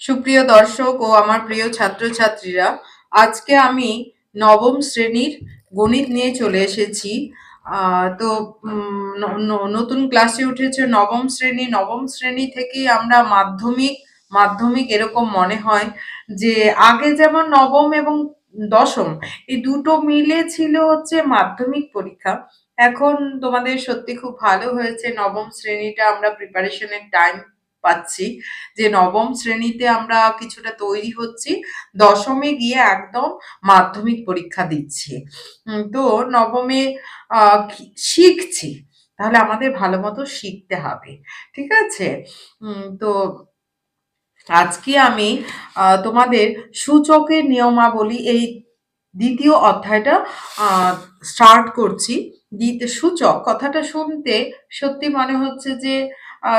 সুপ্রিয় দর্শক ও আমার প্রিয় ছাত্রছাত্রীরা, আজকে আমি নবম শ্রেণির গণিত নিয়ে চলে এসেছি। তো নতুন ক্লাসে উঠেছে নবম শ্রেণি। নবম শ্রেণি থেকেই আমরা মাধ্যমিক মাধ্যমিক এরকম মনে হয় যে, আগে যেমন নবম এবং দশম, এই দুটো মিলে ছিল হচ্ছে মাধ্যমিক পরীক্ষা। এখন তোমাদের সত্যি খুব ভালো হয়েছে। নবম শ্রেণীটা আমরা প্রিপারেশনের টাইম পাচ্ছি যে নবম শ্রেণীতে আমরা কিছুটা তৈরি হচ্ছি। দশমে গিয়ে একদম মাধ্যমিক পরীক্ষা দিচ্ছি। তো নবমে শিখছি। তাহলে আমাদের ভালো মতো শিখতে হবে, ঠিক আছে? তো আজকে আমি তোমাদের সূচকের নিয়মাবলী এই দ্বিতীয় অধ্যায়টা স্টার্ট করছি। দ্বিতীয় সূচক, কথাটা শুনতে সত্যি মনে হচ্ছে যে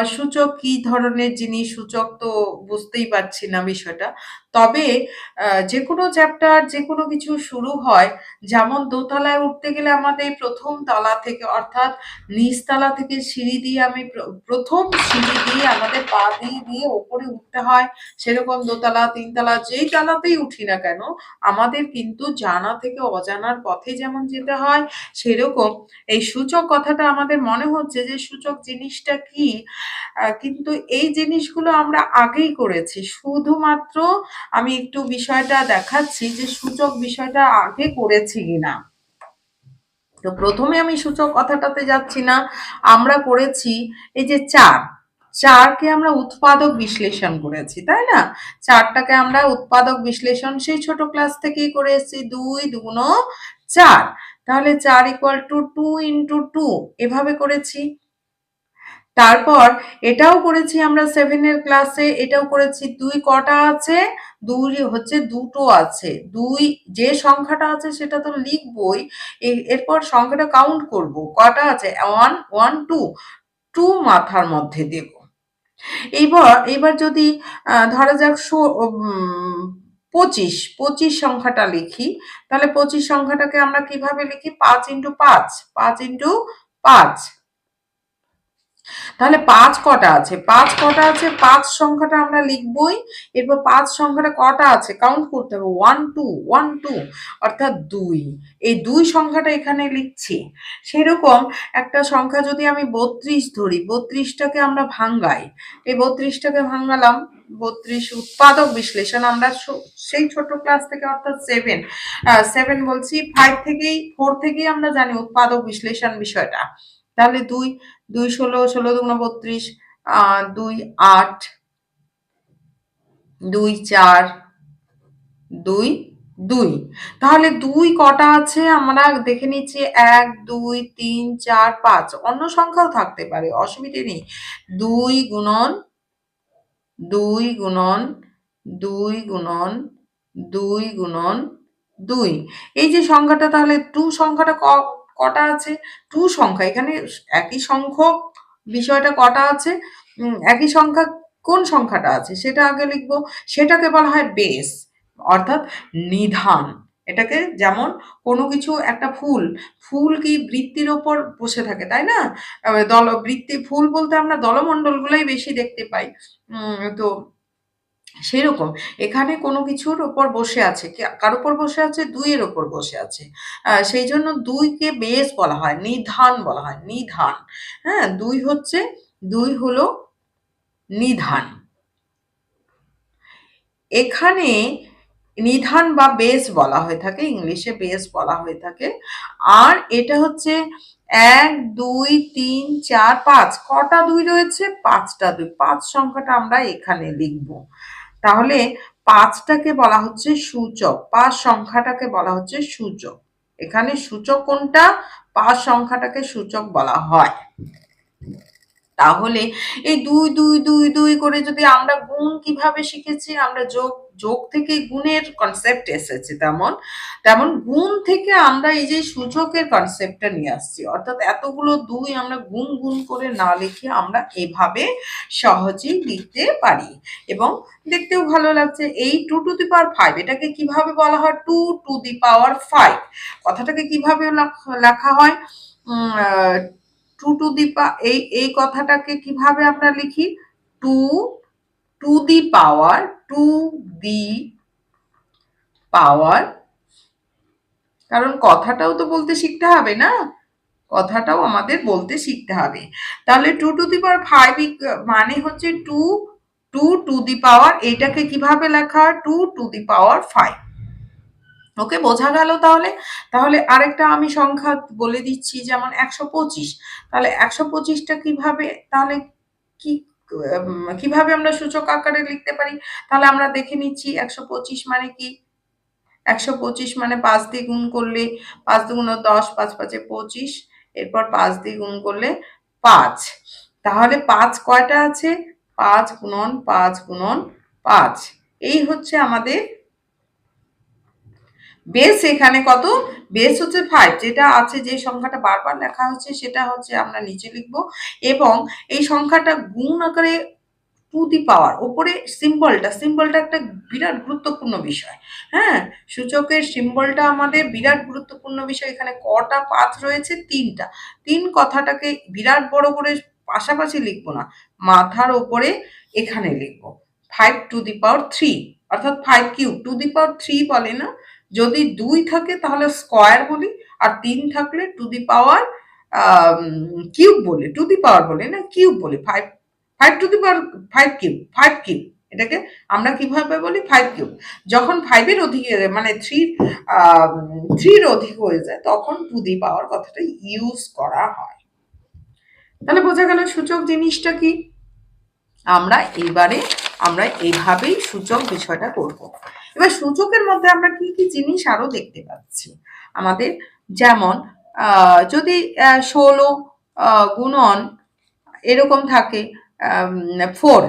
সূচক কি ধরনের জিনিস? সূচক তো বুঝতেই পারছি না বিষয়টা। তবে যে কোনো চ্যাপ্টার যে কোনো কিছু শুরু হয়, যেমন দোতলায় উঠতে গেলে আমাদের প্রথম তলা থেকে, অর্থাৎ নিচতলা থেকে সিঁড়ি দিয়ে আমি প্রথম সিঁড়ি দিয়ে আমাদের পা দিয়ে দিয়ে ওপরে উঠতে হয়। সেরকম দোতলা, তিনতলা যেই তলাতেই উঠি না কেন, আমাদের কিন্তু জানা থেকে অজানার পথে যেমন যেতে হয়, সেরকম এই সূচক কথাটা আমাদের মনে হচ্ছে যে, সূচক জিনিসটা কি? কিন্তু এই জিনিসগুলো আমরা আগেই করেছি। শুধুমাত্র আমি একটু বিষয়টা দেখাচ্ছি যে সূচক বিষয়টা আগে করেছি কিনা। তো প্রথমে আমি সূচক কথাটাতে যাচ্ছি না, আমরা করেছি এই যে চার। চারকে আমরা উৎপাদক বিশ্লেষণ করেছি, তাই না? চারটাকে আমরা উৎপাদক বিশ্লেষণ, সেই ছোট ক্লাস থেকেই করে এসেছি, দুই দুগুণ চার। তাহলে চার equal to two into two এভাবে করেছি। তারপর এটাও করেছি আমরা সেভেনের ক্লাসে এটাও করেছি, দুই কটা আছে? দুই হচ্ছে দুটো আছে। দুই যে সংখ্যাটা আছে সেটা তো লিখবই। এরপর সংখ্যাটা কাউন্ট করব। কটা আছে? ওয়ান ওয়ান টু টু মাথার মধ্যে দেব। এবার এবার যদি ধরা যাক পঁচিশ পঁচিশ সংখ্যাটা লিখি, তাহলে পঁচিশ সংখ্যাটাকে আমরা কীভাবে লিখি? পাঁচ ইন্টু পাঁচ পাঁচ ইন্টু পাঁচ। তাহলে পাঁচ কটা আছে? পাঁচ কটা আছে, পাঁচ সংখ্যাটা আমরা লিখবই, এরপর পাঁচ সংখ্যাটা কটা আছে? কাউন্ট করতে হবে। ওয়ান টু ওয়ান টু অর্থাৎ দুই। এই দুই সংখ্যাটা এখানে লিখছি। সেরকম একটা সংখ্যা যদি আমি বত্রিশ ধরি, বত্রিশটাকে আমরা ভাঙ্গাই। এই বত্রিশটাকে ভাঙ্গালাম, বত্রিশ উৎপাদক বিশ্লেষণ, আমরা সেই ছোট ক্লাস থেকে অর্থাৎ সেভেন সেভেন বলছি ফাইভ থেকেই ফোর থেকেই আমরা জানি উৎপাদক বিশ্লেষণ বিষয়টা। তাহলে দুই দুই ষোলো ষোলো দুগুণ বত্রিশ দুই আট, দুই চার, দুই দুই। তাহলে দুই কটা আছে? আমরা দেখে নিচ্ছি এক, দুই, তিন, চার, পাঁচ। অন্য সংখ্যাও থাকতে পারে, অসুবিধে নেই। দুই গুণন দুই গুণন দুই গুণন দুই গুণন, দুই। এই যে সংখ্যাটা, তাহলে টু সংখ্যাটা কটা আছে? টু সংখ্যা। এখানে একই সংখ্যক বিষয়টা কটা আছে? একই সংখ্যা কোন সংখ্যাটা আছে? সেটা আগে লিখব। সেটাকে বলা হয় বেস অর্থাৎ নিধান। এটাকে যেমন কোনো কিছু একটা ফুল ফুল কি বৃত্তির ওপর বসে থাকে, তাই না? দল, বৃত্তি, ফুল বলতে আমরা দলমণ্ডলগুলোই বেশি দেখতে পাই। তো সেরকম। এখানে কোনো কিছুর ওপর বসে আছে। কার ওপর বসে আছে? দুইয়ের ওপর বসে আছে। আহ, সেই জন্য দুইকে বেস বলা হয় নিধান বলা হয় নিধান। হ্যাঁ দুই হচ্ছে দুই হলো নিধান। এখানে নিধান বা বেস বলা হয়ে থাকে ইংলিশে বেস বলা হয়ে থাকে। আর এটা হচ্ছে এক দুই তিন চার পাঁচ। কটা দুই রয়েছে? পাঁচটা দুই। পাঁচ সংখ্যাটা আমরা এখানে লিখব। তাহলে পাঁচটাকে বলা হচ্ছে সূচক, পাঁচ সংখ্যাটাকে বলা হচ্ছে সূচক। এখানে সূচক কোনটা? পাঁচ সংখ্যাটাকে সূচক বলা হয়। তাহলে এই দুই দুই দুই দুই করে যদি আমরা গুণ কীভাবে শিখেছি, আমরা যোগ যোগ থেকে গুণের কনসেপ্ট এসেছে তেমন তেমন গুণ থেকে আমরা এই যে সূচকের কনসেপ্টটা নিয়ে আসছি, অর্থাৎ এতগুলো দুই আমরা গুণ গুণ করে না লিখে আমরা এভাবে সহজেই লিখতে পারি। এবং দেখতেও ভালো লাগছে, এই two to the power five এটাকে কীভাবে বলা হয়? Two to the power five কথাটাকে কীভাবে লেখা হয়? টু টু দি পা এই এই কথাটাকে কীভাবে আমরা লিখি? Two to the power to the power. কারণ কথাটাও তো বলতে শিখতে হবে না? কথাটাও আমাদের বলতে শিখতে হবে। তাহলে two to the power five মানে হচ্ছে two two to the power এটাকে কীভাবে লেখা? Two to the power five. Okay, বোঝা গেল তাহলে? তাহলে আরেকটা আমি সংখ্যা বলে দিচ্ছি, যেমন একশো পঁচিশ। তাহলে একশো পঁচিশটা কীভাবে? তাহলে কি কীভাবে আমরা সূচক আকারে লিখতে পারি? তাহলে আমরা দেখে নিচ্ছি একশো পঁচিশ মানে কি? একশো পঁচিশ মানে পাঁচ দিয়ে গুণ করলে পাঁচ দুগুণ দশ, পাঁচ পাঁচে পঁচিশ, এরপর পাঁচ দিয়ে গুণ করলে পাঁচ। তাহলে পাঁচ কয়টা আছে? পাঁচ গুণন পাঁচ গুণন, পাঁচ। এই হচ্ছে আমাদের বেস এখানে কত? বেস হচ্ছে ফাইভ যেটা আছে যে সংখ্যাটা বারবার লেখা হচ্ছে, সেটা হচ্ছে আমরা নিচে লিখব। এবং এই সংখ্যাটা গুণ আকারে টু দি পাওয়ার ওপরে সিম্বলটা সিম্বলটা একটা বিরাট গুরুত্বপূর্ণ বিষয়। হ্যাঁ সূচকের সিম্বলটা আমাদের বিরাট গুরুত্বপূর্ণ বিষয়। এখানে কটা পাথ রয়েছে? তিনটা। তিন কথাটাকে বিরাট বড় করে পাশাপাশি লিখব না, মাথার ওপরে এখানে লিখব। Five to the power three অর্থাৎ five cube to the power three বলে না? যদি দুই থাকে তাহলে স্কোয়ার বলি, আর তিন থাকলে টু দি পাওয়ার কিউব বলি টু দি পাওয়ার বলি, না কিউব বলি five five to the power five cube five cube এটাকে আমরা কীভাবে বলি? ফাইভ কিউব যখন ফাইভের অধিক মানে থ্রি থ্রির অধিক হয়ে যায়, তখন টু দি পাওয়ার কথাটা ইউজ করা হয়। তাহলে বোঝা গেল সূচক জিনিসটা কি? আমরা এবারে, আমরা এইভাবেই সূচক বিষয়টা করব। এবার সূচকের মধ্যে আমরা কি কি জিনিস আরও দেখতে পাচ্ছি? আমাদের যেমন যদি ষোলো গুণন এরকম থাকে ফোর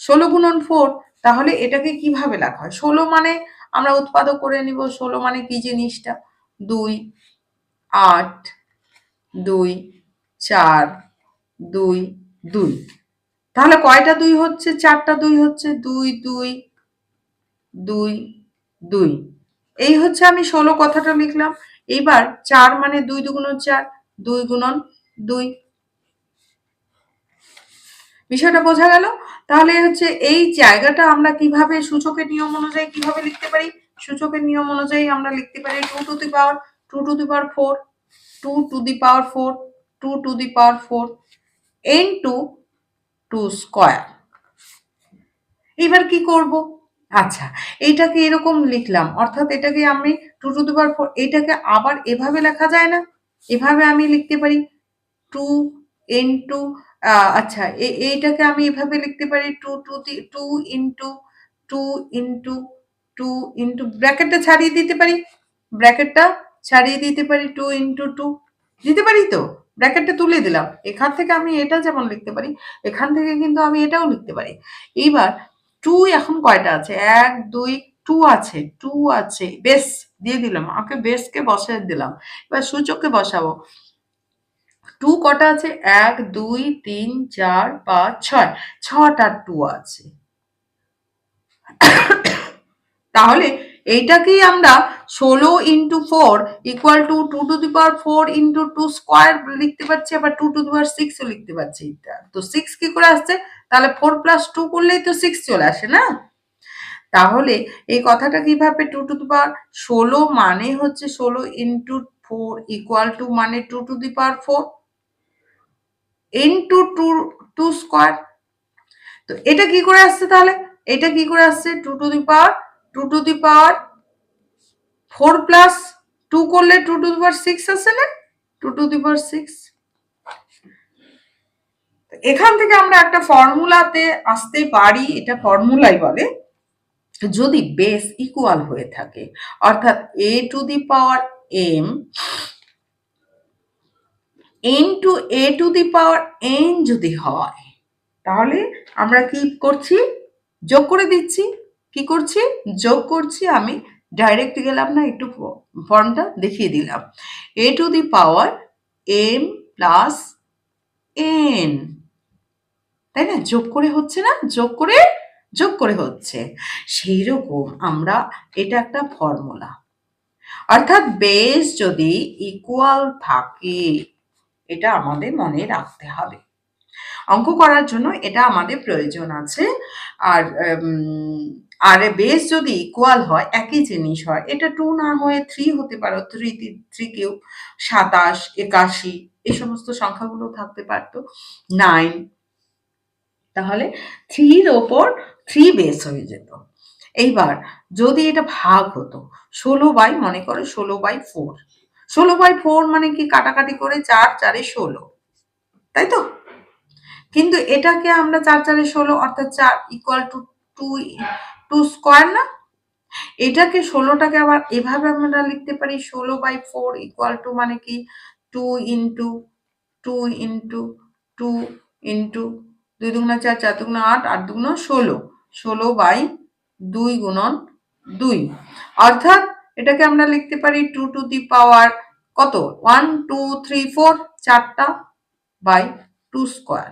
ষোলো গুণন ফোর তাহলে এটাকে কীভাবে লেখা হয়? ষোলো মানে আমরা উৎপাদক করে নিব, ষোলো মানে কি জিনিসটা? দুই, আট, দুই, চার, দুই দুই। তাহলে কয়টা দুই হচ্ছে? চারটা দুই হচ্ছে? দুই দুই দুই দুই। এই হচ্ছে আমি ষোলো কথাটা লিখলাম। এইবার চার মানে দুই দুগুণন চার, দুই গুণন দুই। বিষয়টা বোঝা গেল? তাহলে হচ্ছে এই জায়গাটা আমরা কীভাবে সূচকের নিয়ম অনুযায়ী কীভাবে লিখতে পারি? সূচকের নিয়ম অনুযায়ী আমরা লিখতে পারি two to the power, two to the power four, two to the power four, two to the power four and two two square. এবার কি করব? আচ্ছা এইটাকে এরকম লিখলাম। অর্থাৎ এটাকে আমি two to the power four এইটাকে আবার এভাবে লেখা যায় না? এভাবে আমি লিখতে পারি? টু এন টু আচ্ছা এইটাকে আমি এভাবে লিখতে পারি? Two two two into two into two into ব্র্যাকেটটা ছাড়িয়ে দিতে পারি? ব্র্যাকেটটা ছাড়িয়ে দিতে পারি টু ইন্টু টু দিতে পারি তো? ব্র্যাকেটটা তুলে দিলাম। এখান থেকে আমি এটা যেমন লিখতে পারি, এখান থেকে কিন্তু আমি এটাও লিখতে পারি। এইবার টু এখন কয়টা আছে? এক, দুই টু আছে টু আছে। বেস দিয়ে দিলাম। আমাকে বেসকে বসাই দিলাম। এবার সূচককে বসাবো। টু কটা আছে? এক, দুই, তিন, চার, পাঁচ, ছয়। ছটা টু আছে। তাহলে এইটাকেই আমরা ষোলো into four equal to two to the power four into two square লিখতে পারছি, আবার টু টু দি পাওয়ার সিক্সও লিখতে পারছি। তো সিক্স কি করে আসছে? তাহলে ফোর প্লাস টু করলেই তো সিক্স চলে আসে না? তাহলে এই কথাটা কীভাবে টু টু দি পাওয়ার ষোলো মানে হচ্ছে ষোলো ইন্টু ফোর ইকুয়াল টু মানে two to the power four into two two square তো এটা কি করে আসছে তাহলে? এটা কি করে আসছে? Two to the power two to the power four plus two করলে two to the power six আসছে না? Two to the power six এখান থেকে আমরা একটা ফর্মুলাতে আসতে পারি, এটা ফর্মুলাই বলে, যদি বেস ইকুয়াল হয়ে থাকে, অর্থাৎ A to the power M N to A to the power N যদি হয়, তাহলে আমরা কি করছি? যোগ করে দিচ্ছি। কি করছি? যোগ করছি আমি। ডাইরেক্ট গেলাম না, একটু ফর্মটা দেখিয়ে দিলাম। A to the power M plus N তাই না? যোগ করে হচ্ছে না? যোগ করে যোগ করে হচ্ছে। সেই রকম আমরা এটা একটা ফর্মুলা অর্থাৎ বেস যদি ইকুয়াল থাকে, এটা আমাদের মনে রাখতে হবে। অঙ্ক করার জন্য এটা আমাদের প্রয়োজন আছে। আর আর বেস যদি ইকুয়াল হয়, একই জিনিস হয়। এটা টু না হয়ে থ্রি হতে পারো থ্রি থ্রি কিউ সাতাশ, একাশি এই সমস্ত সংখ্যাগুলো থাকতে পারতো। নাইন তাহলে থ্রির ওপর থ্রি বেস হয়ে যেত। এইবার যদি এটা ভাগ হতো, ষোলো বাই মনে করো ষোলো বাই ফোর ষোলো বাই ফোর মানে কি কাটাকাটি করে চার, চারে ষোলো? তাই তো? কিন্তু এটাকে আমরা চার, চারে ষোলো, অর্থাৎ চার equal to two two square না? এটাকে ষোলোটাকে আবার এভাবে আমরা লিখতে পারি ষোলো বাই ফোর ইকুয়াল টু মানে কি? Two into two into two into দুই দুগুণা চার চার দুগুণা আট আট দুগুণা ষোলো। ষোলো বাই দুই গুণন দুই। অর্থাৎ এটাকে আমরা লিখতে পারি টু টু দি পাওয়ার কত? ওয়ান টু থ্রি ফোর চারটা বাই টু স্কোয়ার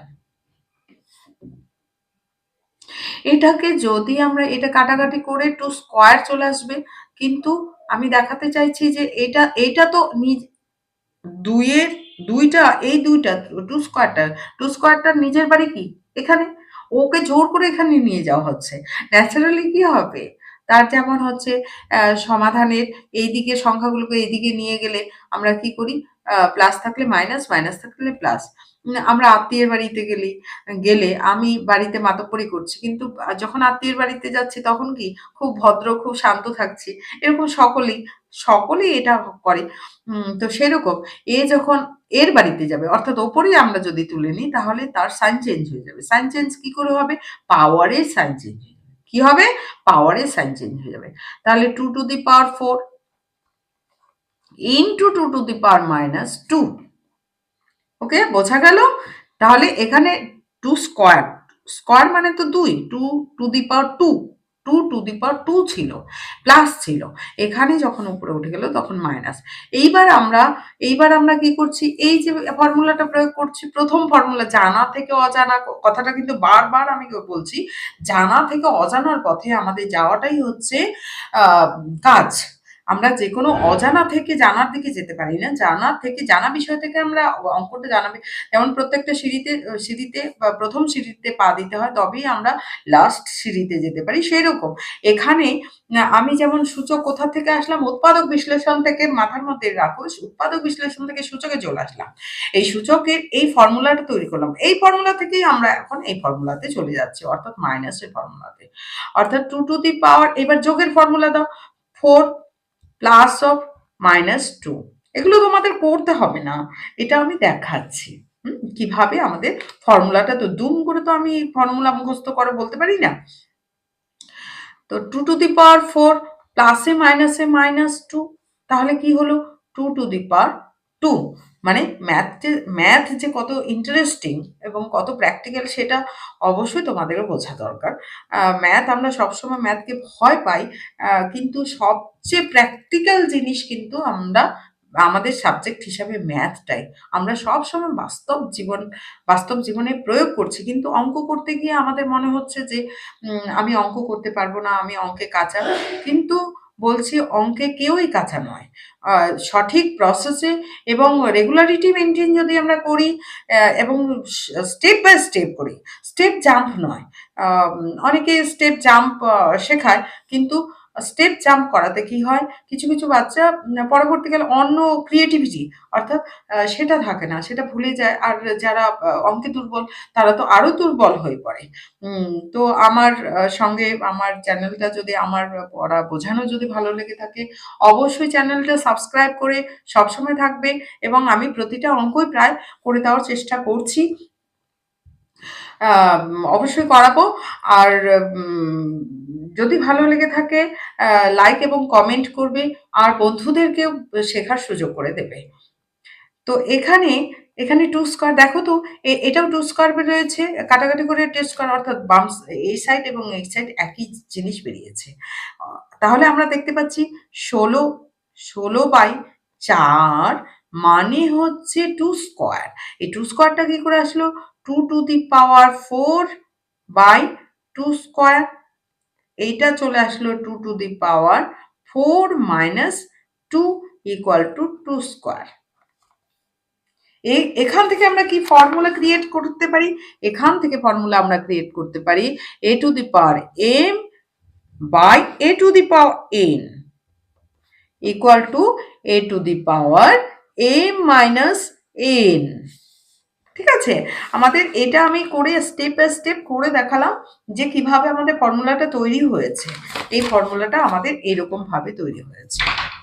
এটাকে যদি আমরা, এটা কাটাকাটি করে টু স্কোয়ার চলে আসবে, কিন্তু আমি দেখাতে চাইছি যে এটা এটা তো নিজ, দুইয়ের, দুইটা, এই দুইটা টু স্কোয়ারটা টু স্কোয়ারটার নিজের বাড়ি কি? এখানে? ওকে জোর করে এখানে নিয়ে যাওয়া হচ্ছে। ন্যাচারালি কি হবে? তার যেমন হচ্ছে সমাধানের এই দিকে সংখ্যাগুলোকে এইদিকে নিয়ে গেলে আমরা কি করি? প্লাস থাকলে মাইনাস মাইনাস থাকলে প্লাস আমরা আত্মীয়ের বাড়িতে গেলে গেলে আমি বাড়িতে মাতব্বরি করছি। কিন্তু যখন আত্মীয়ের বাড়িতে যাচ্ছি তখন কি খুব ভদ্র, খুব শান্ত থাকছি। এরকম সকলেই সকলেই এটা করে। তো সেরকম এ যখন এর বাড়িতে যাবে, অর্থাৎ ওপরে আমরা যদি তুলে নিই তাহলে তার সাইন চেঞ্জ হয়ে যাবে। সাইন চেঞ্জ কি করে হবে? পাওয়ারের সাইন চেঞ্জ হয়ে যাবে। কি হবে? পাওয়ারের সাইন চেঞ্জ হয়ে যাবে। তাহলে two to the power four into two to the power minus two. Okay, বোঝা গেল? তাহলে এখানে টু স্কোয়ার স্কোয়ার মানে তো দুই two to the power two two to the power two ছিল প্লাস ছিল। এখানে যখন উপরে উঠে গেল তখন মাইনাস এইবার আমরা এইবার আমরা কি করছি? এই যে ফর্মুলাটা প্রয়োগ করছি, প্রথম ফর্মুলা জানা থেকে অজানা, কথাটা কিন্তু বারবার আমি বলছি, জানা থেকে অজানার পথে আমাদের যাওয়াটাই হচ্ছে কাজ। আমরা যে কোনো অজানা থেকে জানার দিকে যেতে পারি না। জানার থেকে, জানা বিষয় থেকে আমরা অঙ্কটা জানাবে। যেমন প্রত্যেকটা সিঁড়িতে সিঁড়িতে বা প্রথম সিঁড়িতে পা দিতে হয়, তবেই আমরা লাস্ট সিঁড়িতে যেতে পারি। সেই রকম এখানে আমি যেমন সূচক কোথা থেকে আসলাম, উৎপাদক বিশ্লেষণ থেকে মাথার মধ্যে রাখো, উৎপাদক বিশ্লেষণ থেকে সূচকে চলে আসলাম। এই সূচকের এই ফর্মুলাটা তৈরি করলাম। এই ফর্মুলা থেকেই আমরা এখন এই ফর্মুলাতে চলে যাচ্ছি, অর্থাৎ মাইনাসের ফর্মুলাতে। অর্থাৎ টু টু দি পাওয়ার এবার যোগের ফর্মুলা দাও। Four plus of minus two এগুলো তোমাদের করতে হবে না। এটা আমি দেখাচ্ছি। কীভাবে আমাদের ফর্মুলাটা তো দুম করে তো আমি ফর্মুলা মুখস্ত করে বলতে পারি না। তো two to the power four প্লাসে মাইনাসে মাইনাস টু তাহলে কি হলো? Two to the power two মানে ম্যাথ ম্যাথ যে কত ইন্টারেস্টিং এবং কত প্র্যাকটিক্যাল সেটা অবশ্যই তোমাদেরও বোঝা দরকার। ম্যাথ আমরা সবসময় ম্যাথকে ভয় পাই কিন্তু সবচেয়ে প্র্যাকটিক্যাল জিনিস কিন্তু আমরা, আমাদের সাবজেক্ট হিসাবে ম্যাথটাই আমরা সব সময় বাস্তব জীবন, বাস্তব জীবনে প্রয়োগ করছি, কিন্তু অঙ্ক করতে গিয়ে আমাদের মনে হচ্ছে যে আমি অঙ্ক করতে পারব না, আমি অঙ্কে কাঁচা। কিন্তু বলছি অঙ্কে কেউই কাঁচা নয়। সঠিক প্রসেসে এবং রেগুলারিটি মেনটেন যদি আমরা করি এবং স্টেপ বাই স্টেপ করি স্টেপ জাম্প নয়। অনেকে স্টেপ জাম্প শেখায়, কিন্তু স্টেপ জাম্প করাতে কি হয়? কিছু কিছু বাচ্চা পরবর্তীকালে অন্য ক্রিয়েটিভিটি অর্থাৎ সেটা থাকে না, সেটা ভুলে যায়। আর যারা অঙ্কে দুর্বল, তারা তো আরও দুর্বল হয়ে পড়ে। তো আমার সঙ্গে আমার চ্যানেলটা যদি আমার পড়া বোঝানো যদি ভালো লেগে থাকে, অবশ্যই চ্যানেলটা সাবস্ক্রাইব করে সবসময় থাকবে এবং আমি প্রতিটা অঙ্কই প্রায় করে দেওয়ার চেষ্টা করছি। অবশ্যই করাবো। আর যদি ভালো লেগে থাকে লাইক এবং কমেন্ট করবে, আর বন্ধুদেরকেও শেখার সুযোগ করে দেবে। তো এখানে এখানে টু স্কোয়ার দেখো তো এটাও টু স্কোয়ার রয়েছে, কাটাকাটি করে টু স্কোয়ার অর্থাৎ বাম এই সাইড এবং এই সাইড একই জিনিস বেরিয়েছে। তাহলে আমরা দেখতে পাচ্ছি ষোলো ষোলো বাই চার মানে হচ্ছে টু স্কোয়ার এই টু স্কোয়ারটা কি করে আসলো? Two to the power four by two square. এইটা চলে আসলো two to the power four minus two equal to two square. এখান থেকে আমরা কি ফর্মুলা ক্রিয়েট করতে পারি? এখান থেকে ফর্মুলা আমরা ক্রিয়েট করতে পারি A to the power M by A to the power N equal to A to the power M minus N. ঠিক আছে? আমাদের এটা আমি করে স্টেপ বাই স্টেপ করে দেখালাম যে কীভাবে আমাদের ফর্মুলাটা তৈরি হয়েছে। এই ফর্মুলাটা আমাদের এরকম ভাবে তৈরি হয়েছে।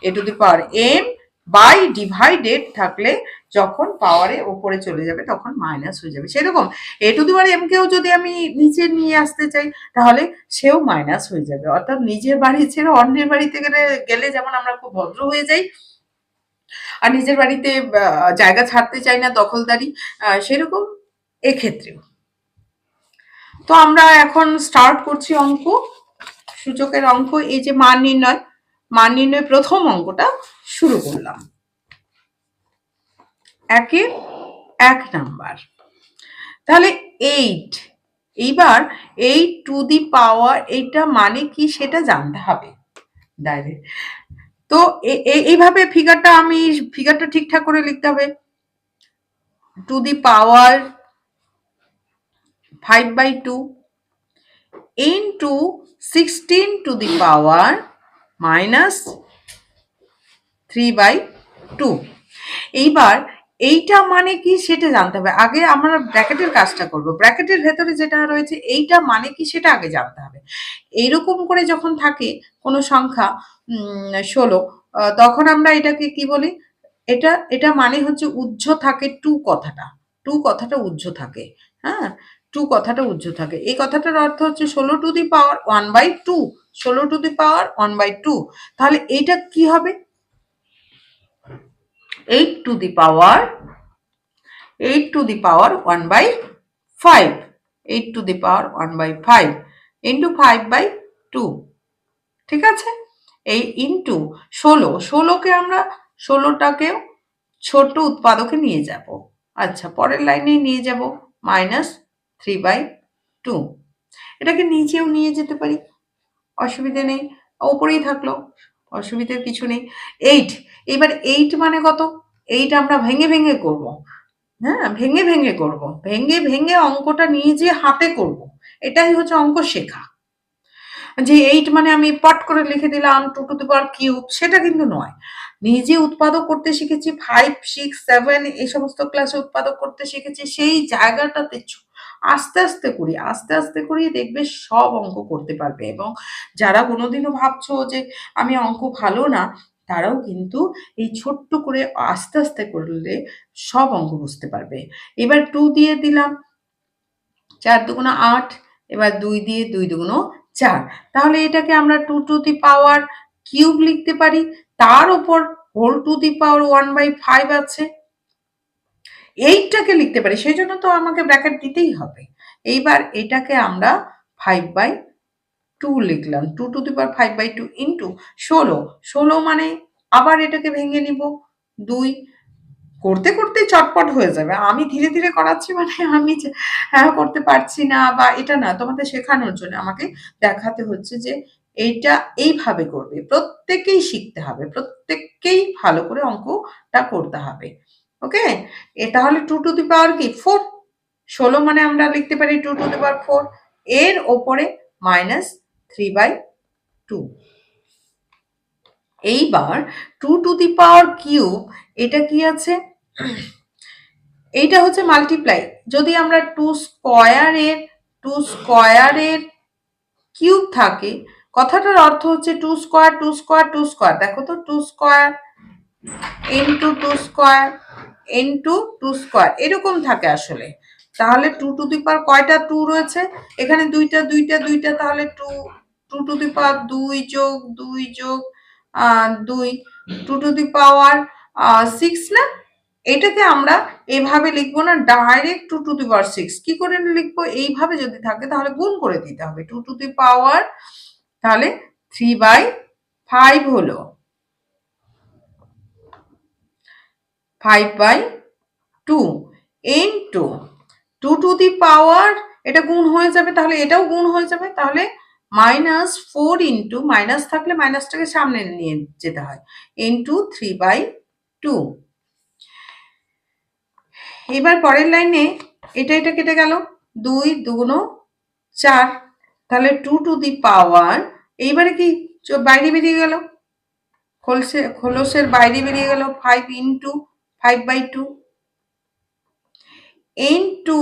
A to the power M by divided থাকলে যখন পাওয়ারে ওপরে চলে যাবে তখন মাইনাস হয়ে যাবে। সেরকম এ টু দি পাওয়ার এম কেও যদি আমি নিচে নিয়ে আসতে চাই, তাহলে সেও মাইনাস হয়ে যাবে। অর্থাৎ নিজের বাড়ি ছেড়ে অন্যের বাড়িতে গেলে গেলে যেমন আমরা খুব ভদ্র হয়ে যাই আর নিজের বাড়িতে জায়গা ছাড়তে চাই না, দখলদারি সেরকম এক্ষেত্রেও। তো আমরা এখন স্টার্ট করছি অঙ্ক। সূচকের অঙ্ক, এই যে মান নির্ণয় মান নির্ণয় প্রথম অঙ্কটা শুরু করলাম। একে এক নাম্বার। তাহলে এইট এইবার এইট টু দি পাওয়ার এইটা মানে কি সেটা জানতে হবে। ডাইরেক্ট তো এইভাবে ফিগারটা আমি ফিগারটা ঠিকঠাক করে লিখতে হবে। To the power five by two into sixteen to the power minus three by two এইবার এইটা মানে কি সেটা জানতে হবে। আগে আমরা ব্র্যাকেটের কাজটা করব। ব্র্যাকেটের ভেতরে যেটা রয়েছে, এইটা মানে কি সেটা আগে জানতে হবে। এইরকম করে যখন থাকে কোনো সংখ্যা ষোলো তখন আমরা এটাকে কি বলি? এটা এটা মানে হচ্ছে উজ্জ থাকে টু কথাটা। টু কথাটা উজ্জ থাকে হ্যাঁ? টু কথাটা উজ্জ থাকে। এই কথাটার অর্থ হচ্ছে ষোলো to the power one by two. ষোলো to the power one by two. তাহলে এইটা কি হবে? Eight to the power eight to the power one by five eight to the power one by five into five by two ঠিক আছে? এই into ষোলো, ষোলোকে আমরা ষোলোটাকেও ছোট উৎপাদকে নিয়ে যাব। আচ্ছা পরের লাইনে নিয়ে যাব মাইনাস থ্রি বাই টু এটাকে নিচেও নিয়ে যেতে পারি, অসুবিধে নেই ওপরেই থাকল, অসুবিধার কিছু নেই এইট এবার এইট মানে কত? এইট আমরা ভেঙে ভেঙে করব। হ্যাঁ ভেঙে ভেঙে করব। ভেঙে ভেঙে অঙ্কটা নিজে হাতে করব। এটাই হচ্ছে অঙ্ক শেখা। যে এইট মানে আমি পট করে লিখে দিলাম টু টু দি কিউব সেটা কিন্তু নয়। নিজে উৎপাদক করতে শিখেছি ফাইভ সিক্স সেভেন এই সমস্ত ক্লাসে উৎপাদক করতে শিখেছি, সেই জায়গাটাতে আস্তে আস্তে করি, আস্তে আস্তে করি দেখবে সব অঙ্ক করতে পারবে। এবং যারা কোনোদিনও ভাবছ যে আমি অঙ্ক ভালো না তারাও কিন্তু এই ছোট্ট করে আস্তে আস্তে করলে সব অঙ্ক বুঝতে পারবে। এবার টু দিয়ে দিলাম। চার দুগুণ আট, এবার দুই দিয়ে দুই দুগুণ চার। তাহলে এটাকে আমরা two to the power cube লিখতে পারি। তার উপর whole to the power one by five আছে। এইটটাকে লিখতে পারি সেই জন্য তো আমাকে ব্র্যাকেট দিতেই হবে। এইবার এটাকে আমরা ফাইভ বাই টু লিখলাম। Two to the power five by two into ষোলো। ষোলো মানে আবার এটাকে ভেঙে নিব। দুই, করতে করতে চটপট হয়ে যাবে। আমি ধীরে ধীরে করাচ্ছি মানে আমি হ্যাঁ করতে পারছি না বা এটা না, তোমাদের শেখানোর জন্য আমাকে দেখাতে হচ্ছে যে এইটা এইভাবে করবে। প্রত্যেকেই শিখতে হবে। প্রত্যেককেই ভালো করে অঙ্কটা করতে হবে। ওকে? এ তাহলে টু টু দি পাওয়ার কি? ফোর ষোলো মানে আমরা লিখতে পারি two to the power four এর ওপরে মাইনাস থ্রি বাই টু এইবার two to the power cube এটা কি আছে? এইটা হচ্ছে মাল্টিপ্লাই যদি আমরা টু স্কোয়ারের টু স্কোয়ারের কিউব থাকে, কথাটার অর্থ হচ্ছে two square two square two square দেখো তো two square into two two square into two square এরকম থাকে আসলে। তাহলে টু টু দি পাওয়ার কয়টা টু রয়েছে? এখানে দুইটা দুইটা দুইটা, তাহলে two two to the power দুই যোগ দুই যোগ দুই। Two to the power six না? এটাকে আমরা এভাবে লিখব না direct two to the power six কি করে লিখব? এইভাবে যদি থাকে তাহলে গুণ করে দিতে হবে। টু টু দি পাওয়ার তাহলে থ্রি বাই ফাইভ হলো। Five by two into two to the power এটা গুণ হয়ে যাবে, তাহলে এটাও গুণ হয়ে যাবে। তাহলে মাইনাস ফোর ইন্টু মাইনাস থাকলে মাইনাসটাকে সামনে নিয়ে যেতে হয়। Into three by two. এবার পরের লাইনে এটা এটা কেটে গেল। দুই, দুগুণ চার। তাহলে টু টু দি পাওয়ার, এইবারে কি বাইরে বেরিয়ে গেল? খোলসে, খোলসের বাইরে বেরিয়ে গেল। Five into five by two into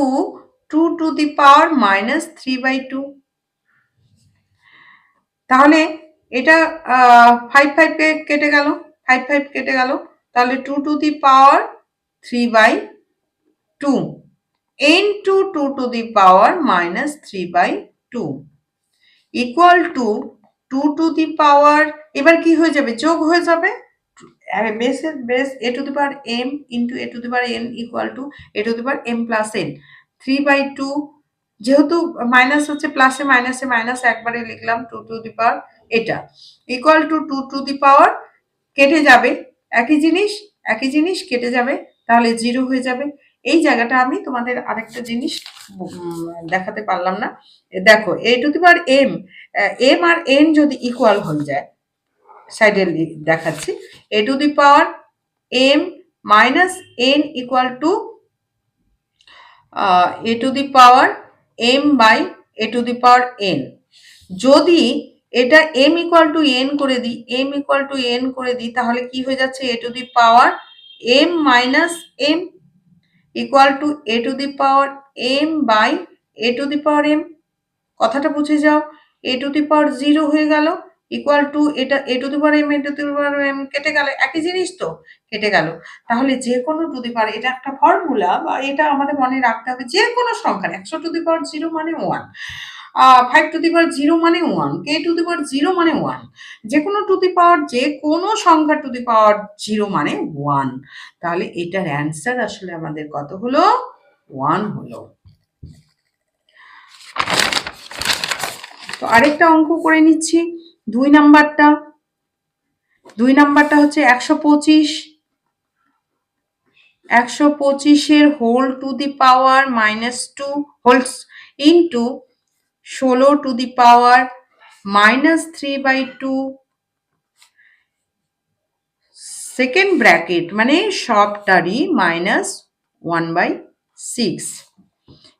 two to the power minus three by two তাহলে এটা ফাইভ ফাইভ কেটে গেল ফাইভ ফাইভ কেটে গেল, তাহলে two to the power three by two into two to the power minus three by two equal to two to the power এবার কি হয়ে যাবে? যোগ হয়ে যাবে? বেসের base A to the power M into A to the power N equal to A to the power M plus N three by two যেহেতু minus হচ্ছে প্লাসে মাইনাসে মাইনাস একবারে লিখলাম টু টু দি পাওয়ার এটা। Equal to two to the power কেটে যাবে, একই জিনিস একই জিনিস কেটে যাবে, তাহলে জিরো হয়ে যাবে। এই জায়গাটা আমি তোমাদের আরেকটা জিনিস দেখাতে পারলাম না। দেখো A to the power M M R N যদি ইকুয়াল হয়ে যায় সাইডে দেখাচ্ছি। A to the power M minus N equal to A to the power M by A to the power N যদি এটা এম ইকুয়াল টু এন করে দিই M equal two N করে দিই, তাহলে কি হয়ে যাচ্ছে? A to the power M minus M equal to A to the power M by A to the power M কথাটা বুঝে যাও। এ টু দি পাওয়ার জিরো হয়ে গেল। ইকুয়াল টু এটা A to the power M A to the power M কেটে গেল, একই জিনিস তো কেটে গেল। তাহলে যে কোনো টু দি পাওয়ার এটা একটা ফর্মুলা বা এটা আমাদের মনে রাখতে হবে যে কোনো সংখ্যা একশো টু দি পাওয়ার জিরো মানে one five to the power zero মানে ওয়ান কে টু দি পাওয়ার জিরো মানে ওয়ান যে কোনো টু দি পাওয়ার যে কোনো সংখ্যা টু দি পাওয়ার জিরো মানে ওয়ান তাহলে এটার অ্যান্সার আসলে আমাদের কত হলো? ওয়ান হলো। তো আরেকটা অঙ্ক করে নিচ্ছি। দুই নাম্বারটা দুই নাম্বারটা হচ্ছে একশো পঁচিশ, একশো পঁচিশের whole to the power minus two wholes into ষোলো to the power minus three by two, second bracket মানে সবটারই minus one by six.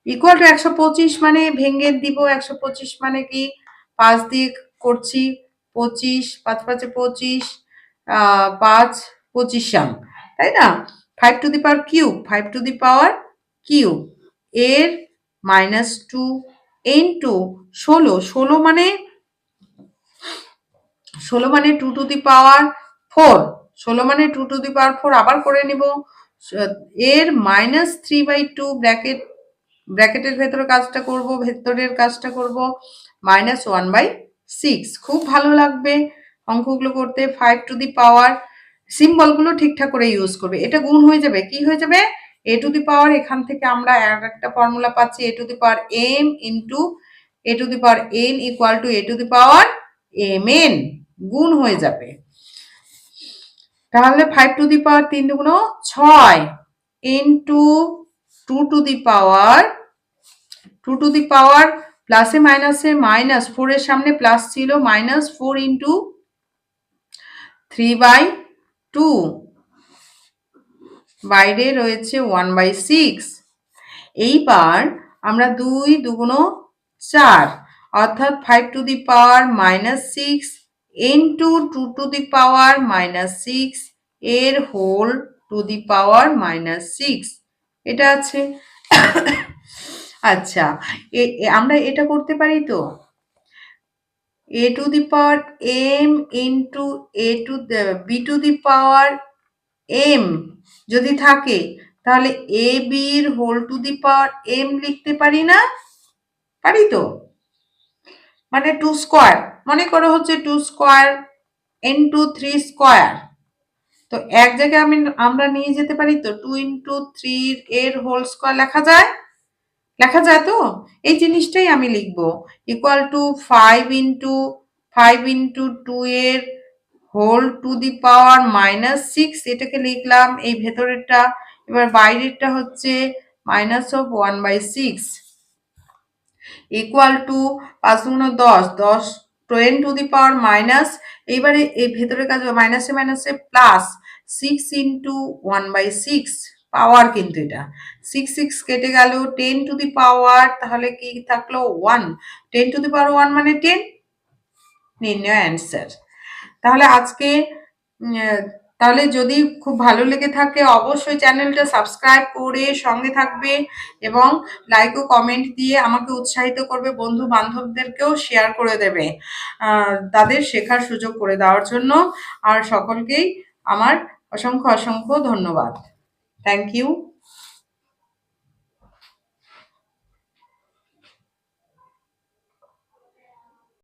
Equal to একশো পঁচিশ মানে ভেঙে দিব, একশো পঁচিশ মানে কি? পাঁচ দিয়ে করছি, পঁচিশ, পাঁচ পাঁচে পঁচিশ পাঁচ পঁচিশাম, তাই না? Five to the power cube five to the power cube এর মাইনাস টু এন টু ষোলো ষোলো মানে ষোলো মানে two to the power four ষোলো মানে two to the power four আবার করে নিব, এর minus three by two bracket ব্র্যাকেটের ভেতরে কাজটা করব, ভেতরের কাজটা করব মাইনাস ওয়ান বাই সিক্স খুব ভালো লাগবে। অঙ্কগুলো করতে ফাইভ টু দি পাওয়ার সিম্বলগুলো ঠিকঠাক করে ইউজ করবে। এটা গুণ হয়ে যাবে। কি হয়ে যাবে? এ টু দি পাওয়ার এখান থেকে আমরা একটা ফর্মুলা পাচ্ছি A to the power M into A to the power N equal to A to the power M N গুণ হয়ে যাবে। তাহলে ফাইভ টু দি পাওয়ার তিন দুগুণ ছয় into two to the power two to the power প্লাসে মাইনাসে minus ফোরের সামনে প্লাস ছিল minus four into three by two বাইরে রয়েছে ওয়ান বাই সিক্স এইবার আমরা দুই দুগুণ চার, অর্থাৎ five to the power minus six into two to the power minus six এর whole to the power minus six এটা আছে। আচ্ছা এ- আমরা এটা করতে পারি তো? A to the power M into A to B to the power M যদি থাকে, তাহলে এ বির whole to the power M লিখতে পারি না? পারি তো? মানে টু স্কোয়ার মনে করো হচ্ছে two square n two three square তো এক জায়গায় আমি, আমরা নিয়ে যেতে পারি তো টু ইন্টু থ্রি এর হোল স্কোয়ার লেখা যায়। লেখা যায় তো? এই জিনিসটাই আমি লিখব। Equal to five into five into two এর whole to the power minus six এটাকে লিখলাম। এই ভেতরেরটা, এবার বাইরেরটা হচ্ছে minus of one by six equal to পাঁচ গুণ দশ দশ ten to the power minus এইবারে এই ভেতরের কাজ মাইনাসে মাইনাসে plus six into one by six power কিন্তু এটা। সিক্স সিক্স কেটে গেল টেন টু দি পাওয়ার তাহলে কি থাকল? One ten to the power one মানে টেন নির্ণয় অ্যান্সার তাহলে আজকে তাহলে যদি খুব ভালো লেগে থাকে, অবশ্যই চ্যানেলটা সাবস্ক্রাইব করে সঙ্গে থাকবে এবং লাইক ও কমেন্ট দিয়ে আমাকে উৎসাহিত করবে বন্ধু বান্ধবদেরকেও শেয়ার করে দেবে তাদের শেখার সুযোগ করে দেওয়ার জন্য। আর সকলকেই আমার অসংখ্য অসংখ্য ধন্যবাদ। Thank you.